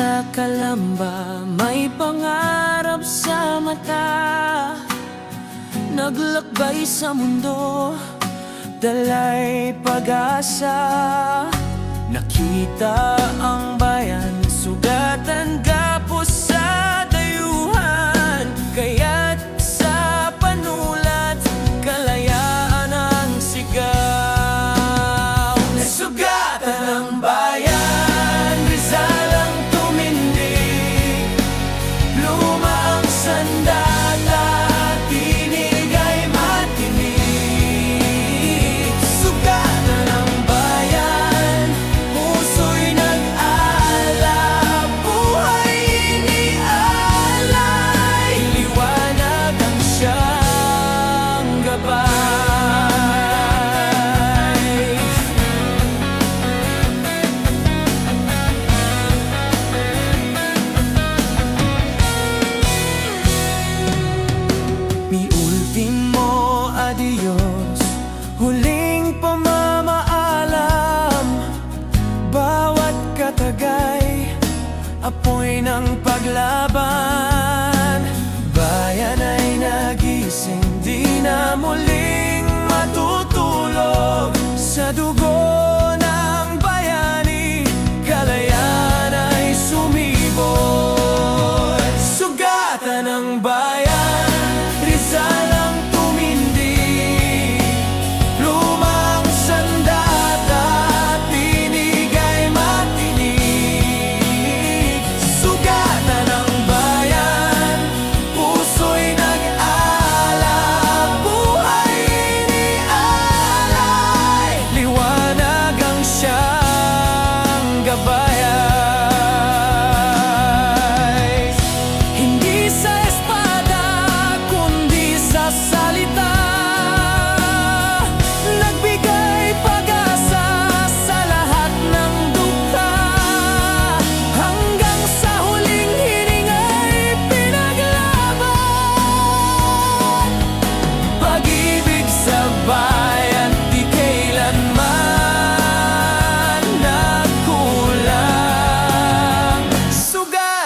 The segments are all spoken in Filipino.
sa kalamba May pangarap sa mata. Naglakbay sa mundo Dalay pag-asa. Nakita ang 아름다 I do.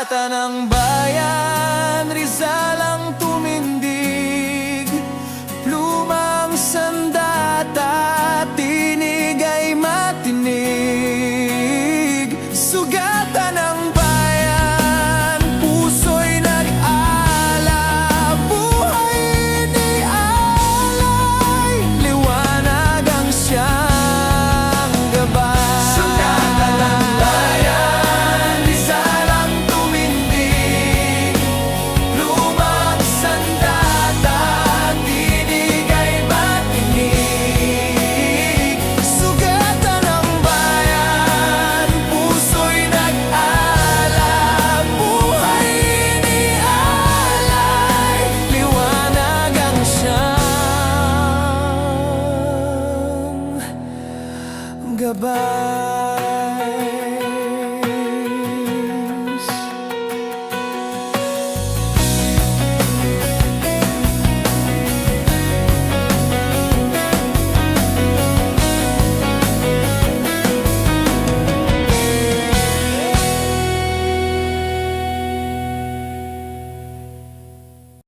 Kawatan ng bayan, Rizal Bye.